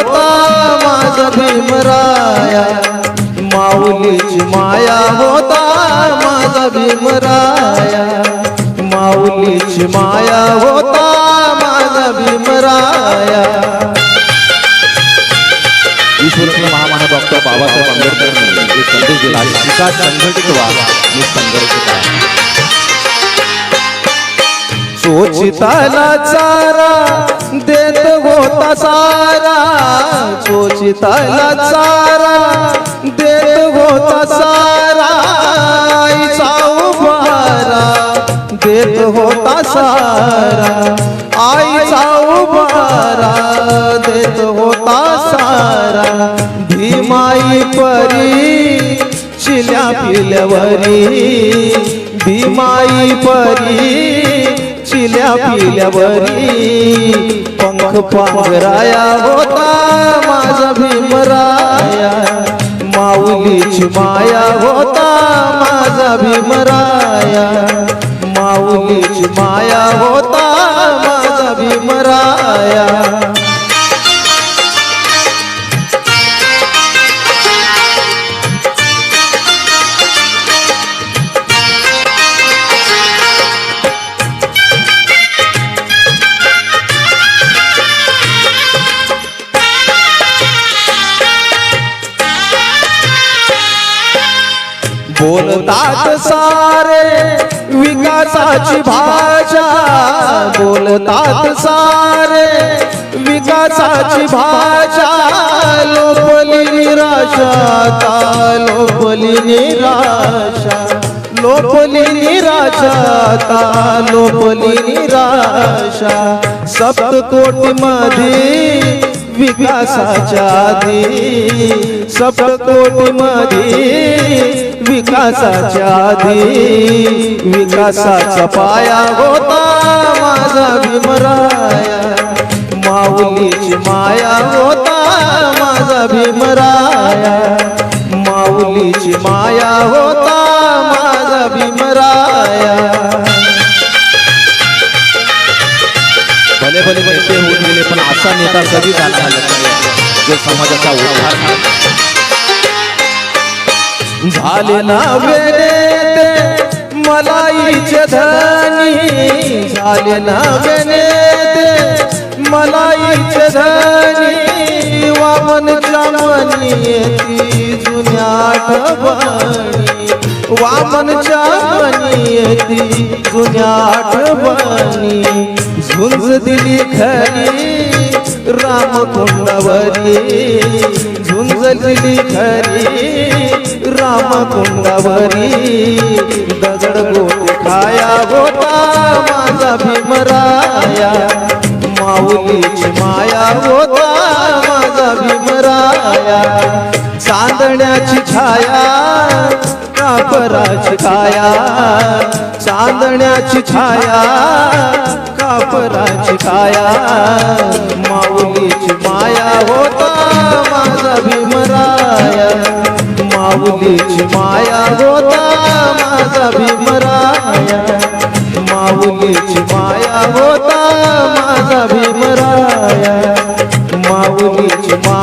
होता माझा भीमराया. माऊलीची माया होता माझा भीमराया. माऊलीची माया होता माझा भीमराया. डॉक्टर बाबासाहेब संदेश दिला विकास संघटित संघर्ष करा. चोचिताला चारा देत होता सारा चोचिताला सारा. देत होता सारा आईचा उभारा देत होता सारा आईचा उभारा देत होता सारा भीमाई परी चिल्या पिल्यावरी. भीमाई परी चिल्या पिल्यावरी. पांघराया होता माला भी मराया माऊली माया होता माला भी मराया माऊली माया होता भी भीमराया. बोलतात सारे विकासाची भाषा. बोलतात सारे विकासाची भाषा. लोपली निराशा लोपली निराशा. लोपली निराशा लोपली निराशा. सप्तकोटी मध्ये विकासाच्या आधी सप्तकोटी मध्ये विकासाच्या आधी विकासाचा पाया होता माझा भीमराया. माऊलीची माया होता माझा भीमराया. माऊलीची माया होता माझा भीमराया. भले भले ते होऊन गेले पण असा नेता कधी झाला जो समाजाचा उद्धार झाले ना वेडे मलाईचे धनी. झाले ना वेडे मलाईचे धनी. वामन चामनी येती जुन्या आठवणी. वामन चामनी येती जुन्या आठवणी. झुंज दिली खरी रामकुंडावरी. झुंज दिली खरी रामकुंडावरी. दगड गोट खाया होता माझा भीमराया माऊलीची माया होता माझा भीमराया चांदण्याची छाया कापराची छाया. चांदण्याची छाया कापराची काया माऊलीची माया होता माझा भीमराया माऊलीची माया होता माझा भीमराया माऊलीची माया होता माझा भीमराया माऊलीची माया